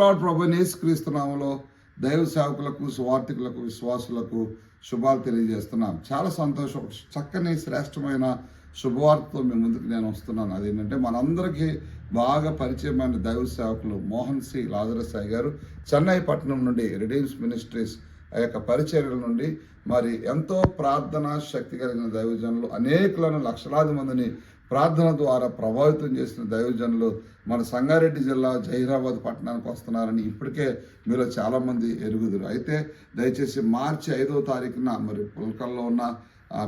Lord ప్రభు క్రీస్తునామలో దైవ సేవకులకు సువార్థికులకు విశ్వాసులకు శుభాలు తెలియజేస్తున్నాం. చాలా సంతోషం. చక్కని శ్రేష్టమైన శుభవార్తతో మీ ముందుకు నేను వస్తున్నాను. అదేంటంటే మనందరికీ బాగా పరిచయమైన దైవ సేవకులు మోహన్ సి. లాదరసాయి గారు చెన్నై పట్టణం నుండి రిడీమ్స్ మినిస్ట్రీస్ ఆ యొక్క పరిచర్యల నుండి మరి ఎంతో ప్రార్థన శక్తి కలిగిన దైవజనులు అనేకులను లక్షలాది మందిని ప్రార్థన ద్వారా ప్రభావితం చేసిన దైవజనులు మన సంగారెడ్డి జిల్లా జహీరాబాద్ పట్టణానికి వస్తున్నారని ఇప్పటికే మీలో చాలామంది ఎరుగుదురు. అయితే దయచేసి మార్చి ఐదో తారీఖున మరి పుల్కల్లో ఉన్న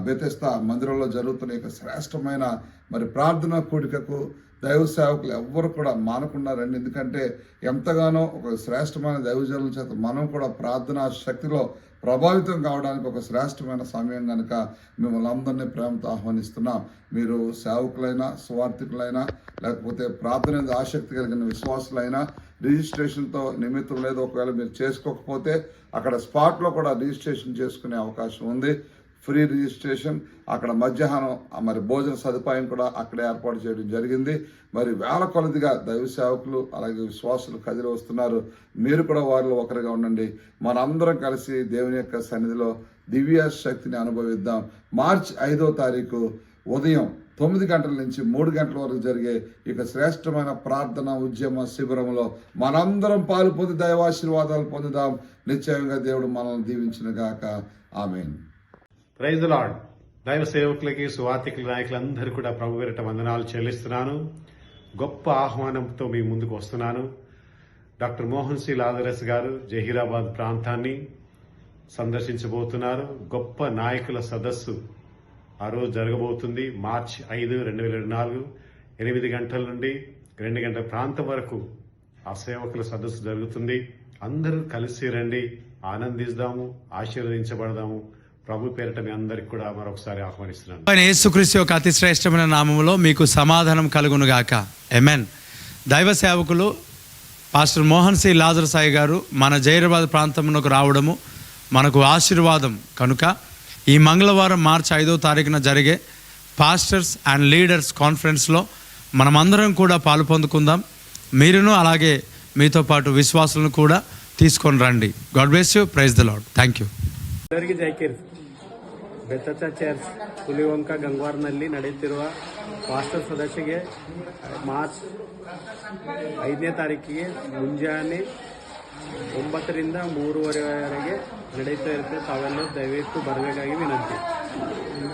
బెతెస్తా మందిరంలో జరుగుతున్న యొక్క శ్రేష్టమైన మరి ప్రార్థనా కూడికకు దైవ సేవకులు ఎవ్వరు కూడా మానుకున్నారండి. ఎందుకంటే ఎంతగానో ఒక శ్రేష్టమైన దైవజనుల చేత మనం కూడా ప్రార్థనా శక్తిలో ప్రభావితం కావడానికి ఒక శ్రేష్టమైన సమయం కనుక మిమ్మల్ని అందరినీ ప్రేమతో ఆహ్వానిస్తున్నాం. మీరు సేవకులైనా స్వార్థికులైనా లేకపోతే ప్రార్థన ఆసక్తి కలిగిన విశ్వాసులైనా రిజిస్ట్రేషన్తో నిమిత్తం లేదు ఒకవేళ మీరు చేసుకోకపోతే అక్కడ స్పాట్లో కూడా రిజిస్ట్రేషన్ చేసుకునే అవకాశం ఉంది. ఫ్రీ రిజిస్ట్రేషన్ అక్కడ మధ్యాహ్నం ఆ మరి భోజన సదుపాయం కూడా అక్కడ ఏర్పాటు చేయడం జరిగింది. మరి వేల కొలదిగా దైవ సేవకులు అలాగే విశ్వాసులు కదిలి వస్తున్నారు. మీరు కూడా వారిలో ఒకరిగా ఉండండి. మనందరం కలిసి దేవుని యొక్క సన్నిధిలో దివ్య శక్తిని అనుభవిద్దాం. మార్చ్ ఐదో తారీఖు ఉదయం తొమ్మిది గంటల నుంచి మూడు గంటల వరకు జరిగే ఇక శ్రేష్టమైన ప్రార్థన ఉద్యమ శిబిరంలో మనందరం పాలు పొంది దైవాశీర్వాదాలు పొందుదాం. నిశ్చయంగా దేవుడు మనల్ని దీవించిన గాక. ఆమెను. ప్రైజ్ లాడ్ దైవ సేవకులకి సువార్తికుల నాయకులందరూ కూడా ప్రభు పేరిట వందనాలు చెల్లిస్తున్నాను. గొప్ప ఆహ్వానంతో మీ ముందుకు వస్తున్నాను. Doctor Mohan C. లాదరస్ గారు జహీరాబాద్ ప్రాంతాన్ని సందర్శించబోతున్నారు. గొప్ప నాయకుల సదస్సు ఆ రోజు జరగబోతుంది. మార్చి ఐదు రెండు వేల ఇరవై నాలుగు ఎనిమిది గంటల నుండి రెండు గంటల ప్రాంతం వరకు ఆ సేవకుల సదస్సు జరుగుతుంది. అందరూ కలిసి రండి ఆనందిద్దాము ఆశీర్వదించబడదాము. ప్రభు పేరిట మీ అందరికి కూడా మరొకసారి ఆహ్వానిస్తున్నాను. యేసుక్రీస్తు యొక్క అతి శ్రేష్టమైన నామంలో మీకు సమాధానం కలుగును గాక ఎమెన్ దైవ సేవకులు పాస్టర్ మోహన్ సింగ్ లాజర్ సాయి గారు మన జైరాబాద్ ప్రాంతంలోకి రావడము మనకు ఆశీర్వాదం కనుక ఈ మంగళవారం మార్చి ఐదో తారీఖున జరిగే పాస్టర్స్ అండ్ లీడర్స్ కాన్ఫరెన్స్లో మనమందరం కూడా పాలు పొందుకుందాం. మీరును అలాగే మీతో పాటు విశ్వాసులను కూడా తీసుకొని రండి. God bless you praise the Lord thank you ಬೆತ್ತತ್ತ church ಹುಲಿವಂಕ ಗಂಗ್ವಾರ್ನಲ್ಲಿ ನಡೆಯುತ್ತಿರುವ ಮಾಸ್ಟರ್ ಸದಸ್ಯಗೆ ಮಾರ್ಚ್ ಐದನೇ ತಾರೀಕಿಗೆ ಮುಂಜಾನೆ ಒಂಬತ್ತರಿಂದ ಮೂರುವರೆವರೆಗೆ ನಡೆಯುತ್ತಾ ಇರುತ್ತೆ ತಾವೆಲ್ಲರೂ ದಯವಿಟ್ಟು ಬರಬೇಕಾಗಿ ವಿನಂತಿ.